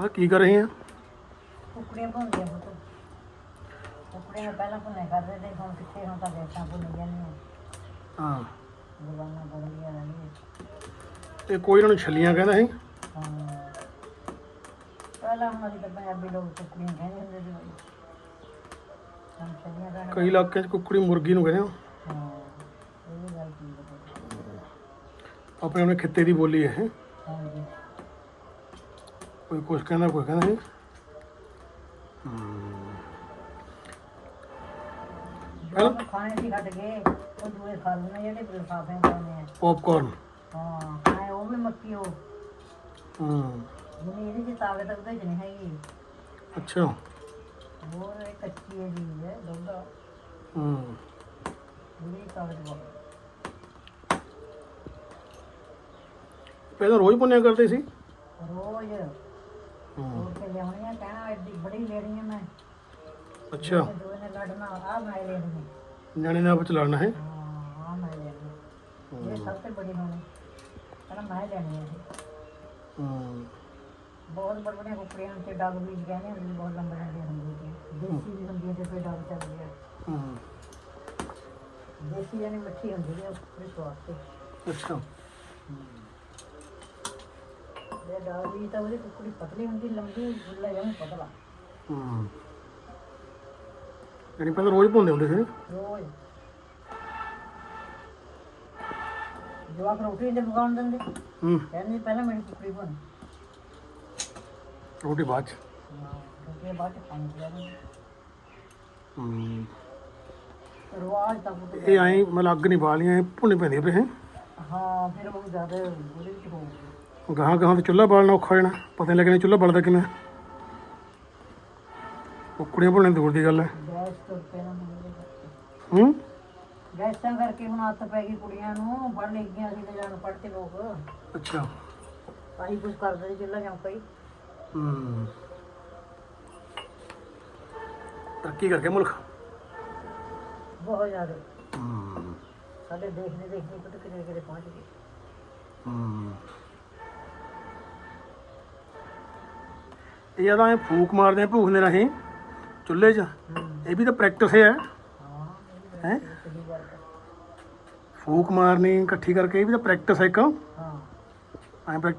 ਆ ਕੀ ਕਰ ਰਹੇ ਆ? ਕੁਕੜੀਆਂ ਭੁੰਨਦੀਆਂ ਪੁੱਤ। ਕੁਕੜੀਆਂ ਪਹਿਲਾਂ ਭੁੰਨੇ ਕਰਦੇ ਤੇ ਹੁਣ ਕਿੱਥੇ ਹੁਣ ਤਾਂ ਦੇਸਾਂ ਭੁੰਨ ਜਾਂਦੀਆਂ ਹਾਂ। ਜ਼ੁਬਾਨਾਂ ਬਦਲੀਆਂ ਰਹਿੰਦੀਆਂ ਤੇ ਕੋਈ ਇਹਨਾਂ ਨੂੰ ਛੱਲੀਆਂ ਕਹਿੰਦਾ ਸੀ? ਹਾਂ। ਪਹਿਲਾਂ ਹੁਣ ਅਸੀਂ ਤਾਂ ਪੰਜਾਬੀ ਲੋਕ ਕੁਕੜੀਆਂ ਕਹਿੰਦੇ ਹੁੰਦੇ ਸੀ ਬਈ। ਹੁਣ ਚੱਲੀਆਂ ਤਾਂ ਕਈ ਇਲਾਕਿਆਂ 'ਚ ਕੁੱਕੜੀ ਮੁਰਗੀ ਨੂੰ ਕਹਿੰਦੇ ਆ। ਹਾਂ ਇਹ ਵੀ ਗੱਲ ਠੀਕ ਹੈ ਪੁੱਤ। ਆਪਣੇ ਆਪਣੇ ਖਿੱਤੇ ਦੀ ਬੋਲੀ ਹੈ। ਇਹ। ਕੋਈ ਕੁਛ ਕਹਿੰਦਾ ਕੋਈ ਕਹਿੰਦਾ ਸੀ? ਪਹਿਲਾਂ ਖਾਣੇ ਦੀ ਘਟ ਗਏ ਉਹ ਦੂਏ ਖਾ ਲੈਣੇ ਜਿਹੜੇ ਲਿਫਾਫੇ ਪਾਉਂਦੇ ਆ। ਪੌਪਕਾਰਨ ਹਾਂ ਐ ਉਹ ਵੀ ਮੱਕੀ ਉਹ। ਹੂੰ। ਜਿਹਨੇ ਇਹਦੇ ਚ ਤਾਕਤ ਉਹਦੇ ਚ ਨਹੀਂ ਹੈਗੀ। ਅੱਛਾ। ਹੋਰ ਇਹ ਕੱਚੀ ਹੈ ਜੀ ਹੈ ਦੁੱਧ ਹੂੰ। ਉਹਦੀ ਤਾਕਤ ਬਹੁਤ ਪਹਿਲਾਂ ਰੋਜ਼ ਪੁੰਨਿਆ ਕਰਦੇ ਸੀ? ਰੋਜ਼। ਹੂੰ। ਹੋਰ ਕੇ ਲਿਆਉਣੀਆਂ ਕਹਿਣਾ ਐਡੀ ਬੜੀ ਲੈਣੀ ਆ ਮੈਂ। ਅੱਛਾ। ਤੇ ਦੋਵੇਂ ਨੇ ਲੜਨਾ ਆ ਮੈਂ ਲੈਣੀ ਨਿਆਣੇ ਨਾਲ ਵਿੱਚ ਲੜਨਾ ਹੈ? ਹਾਂ ਮੈਂ ਲੈਣੀ ਇਹ ਸਭ ਤੋਂ ਬੜੀ ਹੋਣੀ। ਕਹਿੰਦਾ ਮੈਂ ਲੈਣੀ ਹੈ ਇਹ। ਹੂੰ। ਬਹੁਤ ਬੜ ਬੜੀਆਂ ਕੁਕੜੀਆਂ ਤੇ ਡੱਗ ਵੀ ਕਹਿੰਦੇ ਹੁੰਦੇ ਬਹੁਤ ਲੰਬੇ ਲੰਬੇ ਹੁੰਦੇ ਸੀ ਦੇਸੀ ਵੀ ਹੁੰਦੀ ਹੈ ਤੇ ਕੋਈ ਡੱਗ ਚੱਲਦੀ ਹੈ ਹੂੰ। ਦੇਸੀ ਯਾਨੀ ਮਿੱਠੀ ਹੁੰਦੀ ਹੈ ਉਹ ਸਵਾਦ ਤੇ। ਅੱਛਾ। ਇਹ ਡੱਗ ਵੀ ਤਾਂ ਉਹਦੀ ਕੁਕੜੀ ਪਤਲੀ ਹੁੰਦੀ ਲੰਬੀ ਗੁੱਲਾ ਜਿਹਾ ਪਤਲਾ। ਹੂੰ। ਯਾਨੀ ਪਹਿਲਾਂ ਰੋਜ਼ ਪੁੰਦੇ ਹੁੰਦੇ ਸੀ? ਨੀ? ਰੋਜ਼। ਜਵਾਕ ਰੋਟੀ ਦੇ ਪਕਾਉਣ ਦਿੰਦੇ। ਹੂੰ। ਕਹਿੰਦੇ ਪਹਿਲਾਂ ਮੇਰੀ ਕੁਕੜੀ ਬਣ। ਰੋਟੀ ਬਾਅਦ ਚ? ਕਿਉਂਕਿ ਬਾਅਦ ਚ ਖਾਣੀ ਚਾਹੀਦੀ ਹੂੰ। ਰਵਾਜ ਤਾਂ ਪੁੱਤ ਇਹ ਐਂ ਮਤਲਬ ਅੱਗ ਨਹੀਂ ਬਾਲੀਆਂ ਇਹ ਭੁੰਨੀ ਪੈਂਦੀਆਂ ਪਏ ਹੈ ਹਾਂ ਫਿਰ ਉਹ ਜ਼ਿਆਦਾ ਉਹਦੇ ਵਿੱਚ ਹੋ ਗਿਆ ਗਾਹਾਂ ਗਾਹਾਂ ਤੇ ਚੁੱਲ੍ਹਾ ਬਾਲਣਾ ਔਖਾ ਹੋ ਜਾਣਾ ਪਤਾ ਨਹੀਂ ਲੱਗਣਾ ਚੁੱਲ੍ਹਾ ਬਲਦਾ ਕਿਵੇਂ। ਕੁੱਕੜੀਆਂ ਭੁੰਨਣ ਦੂਰ ਦੀ ਗੱਲ ਹੈ। ਗੈਸ ਤੋਂ ਪਹਿਲਾਂ ਹੁੰਦੇ ਹੂੰ? ਗੈਸਾਂ ਕਰਕੇ ਹੁਣ ਹੱਥ ਪੈ ਗਈ ਕੁੜੀਆਂ ਨੂੰ ਪੜ੍ਹ ਲਿਖ ਗਈਆਂ ਸੀ ਤੇ ਜਾਣ ਪੜ੍ਹ ਕੇ ਲੋਕ। ਅੱਛਾ। ਆਹੀ ਕੁਝ ਕਰਦੇ ਸੀ ਚੁੱਲ੍ਹਾ ਚੌਂਕਾ ਹੀ। ਹੂੰ। ਤਰੱਕੀ ਕਰਕੇ ਮੁਲਕ। ਬਹੁਤ ਜ਼ਿਆਦਾ। ਹੂੰ। ਸਾਡੇ ਦੇਖਦੇ ਦੇਖਦੇ ਕਿਤੇ ਕਿਤੇ ਪਹੁੰਚ ਗਏ। ਹੂੰ। ਇਹ ਜਦੋਂ ਐਂ ਫੂਕ ਮਾਰਦੇ ਆ ਭੂਖਦੇ ਰਹੀ ਚੁੱਲ੍ਹੇ 'ਚ। ਇਹ ਵੀ ਤਾਂ ਪ੍ਰੈਕਟਿਸ ਹੈ ਹਾਂ? ਫੂਕ ਮਾਰਨੀ ਇਕੱਠੀ ਕਰਕੇ ਇਹ ਵੀ ਤਾਂ ਪ੍ਰੈਕਟਿਸ ਹੈ ਇੱਕ। ਹਾਂ। ਐਂ ਪ੍ਰੈਕਟਿਸ